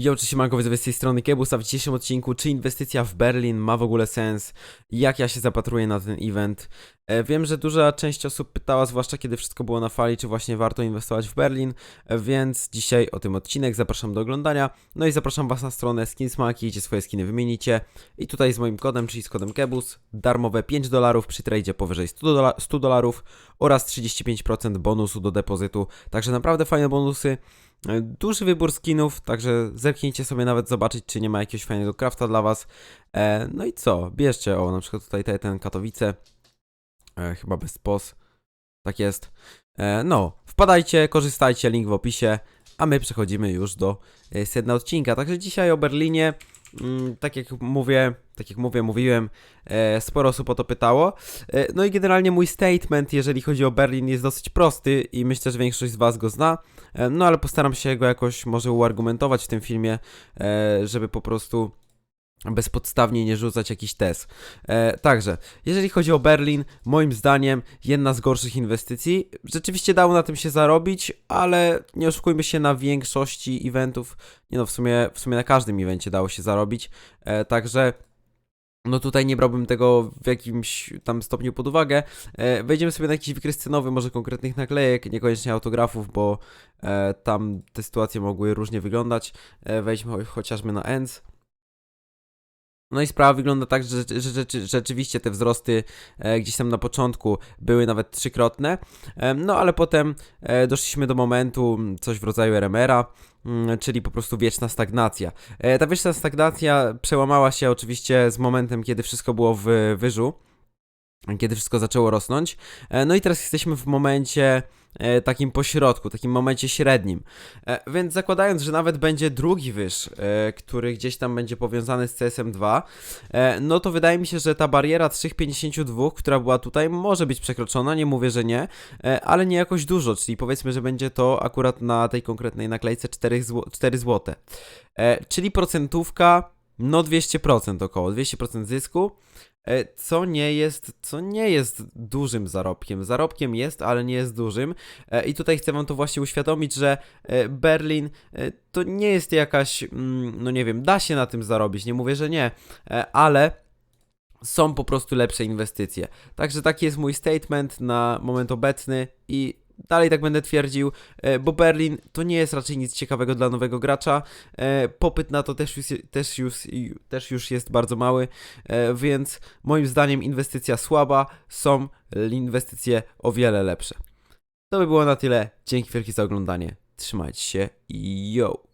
Jo, czy siemanko, widzowie z tej strony Kebus, a w dzisiejszym odcinku, czy inwestycja w Berlin ma w ogóle sens? Jak ja się zapatruję na ten event? E, wiem, że duża część osób pytała, zwłaszcza kiedy wszystko było na fali, czy właśnie warto inwestować w Berlin, e, więc dzisiaj o tym odcinek, zapraszam do oglądania, no i zapraszam was na stronę Skinsmaki, gdzie swoje skiny wymienicie i tutaj z moim kodem, czyli z kodem Kebus, darmowe 5 dolarów przy tradzie powyżej 100 dola- 100 dolarów oraz 35% bonusu do depozytu, także naprawdę fajne bonusy. E, Duży wybór skinów, także zerknijcie sobie nawet zobaczyć, czy nie ma jakiegoś fajnego crafta dla was. E, no i co? Bierzcie, o, na przykład tutaj te- ten Katowice, e, chyba bez pos. Tak jest. No, wpadajcie, korzystajcie, link w opisie, a my przechodzimy już do sedna odcinka. Także dzisiaj o Berlinie, tak jak mówię, tak jak mówię, mówiłem, e, sporo osób o to pytało. E, no i generalnie mój statement, jeżeli chodzi o Berlin, jest dosyć prosty i myślę, że większość z was go zna. E, No ale postaram się go jakoś może uargumentować w tym filmie, żeby po prostu bezpodstawnie nie rzucać jakiś test. E, także, jeżeli chodzi o Berlin, moim zdaniem jedna z gorszych inwestycji. Rzeczywiście dało na tym się zarobić, ale nie oszukujmy się na większości eventów. Nie no, w sumie, w sumie na każdym evencie dało się zarobić. E, także no tutaj nie brałbym tego w jakimś tam stopniu pod uwagę. E, wejdziemy sobie na jakiś wykres cenowy, może konkretnych naklejek, niekoniecznie autografów, bo e, tam te sytuacje mogły różnie wyglądać. E, wejdźmy cho- chociażby na ENS. No i sprawa wygląda tak, że, rzeczywiście te wzrosty e, gdzieś tam na początku były nawet trzykrotne, e, no ale potem e, doszliśmy do momentu coś w rodzaju RMR-a, czyli po prostu wieczna stagnacja. Ta wieczna stagnacja przełamała się oczywiście z momentem, kiedy wszystko było w wyżu, kiedy wszystko zaczęło rosnąć. E, No i teraz jesteśmy w momencie e, takim pośrodku, takim momencie średnim. E, Więc zakładając, że nawet będzie drugi wyż, który gdzieś tam będzie powiązany z CSM2, e, no to wydaje mi się, że ta bariera 3,52, która była tutaj, może być przekroczona, nie mówię, że nie, ale nie jakoś dużo, czyli powiedzmy, że będzie to akurat na tej konkretnej naklejce 4, zł 4 zł. Czyli procentówka, no 200% około, 200% zysku. E, co nie jest, co nie jest dużym zarobkiem. Zarobkiem jest, ale nie jest dużym. E, I tutaj chcę wam to właśnie uświadomić, że e, Berlin to nie jest jakaś, mm, no nie wiem, da się na tym zarobić, nie mówię, że nie, ale są po prostu lepsze inwestycje. Także taki jest mój statement na moment obecny i dalej tak będę twierdził, e, bo Berlin to nie jest raczej nic ciekawego dla nowego gracza. E, Popyt na to też już, też już, też już jest bardzo mały, e, więc moim zdaniem inwestycja słaba, są inwestycje o wiele lepsze. To by było na tyle. Dzięki wielkie za oglądanie. Trzymajcie się i yo!